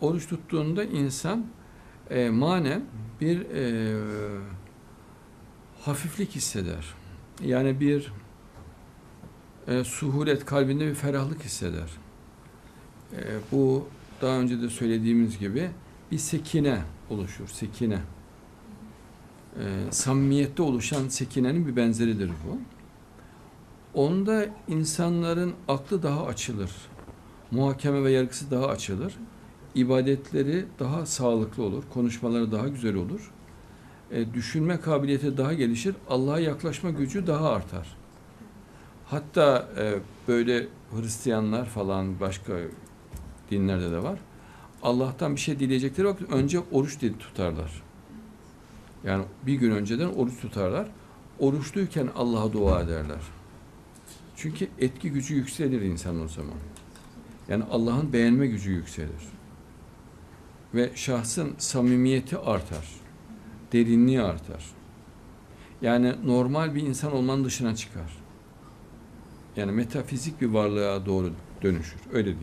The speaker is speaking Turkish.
oruç tuttuğunda insan e, manen bir e, hafiflik hisseder. Yani bir e, suhulet kalbinde bir ferahlık hisseder. E, bu daha önce de söylediğimiz gibi bir sekine oluşur. Sekine. E, samimiyette oluşan sekinenin bir benzeridir bu. Onda insanların aklı daha açılır. Muhakeme ve yargısı daha açılır. İbadetleri daha sağlıklı olur. Konuşmaları daha güzel olur. E, düşünme kabiliyeti daha gelişir. Allah'a yaklaşma gücü daha artar. Hatta e, böyle Hristiyanlar falan başka dinlerde de var. Allah'tan bir şey dileyecekleri vakit önce oruç dil tutarlar. Yani bir gün önceden oruç tutarlar. Oruçluyken Allah'a dua ederler. Çünkü etki gücü yükselir insan o zaman. Yani Allah'ın beğenme gücü yükselir. Ve şahsın samimiyeti artar. Derinliği artar. Yani normal bir insan olmanın dışına çıkar. Yani metafizik bir varlığa doğru dönüşür. Öyle diyeyim.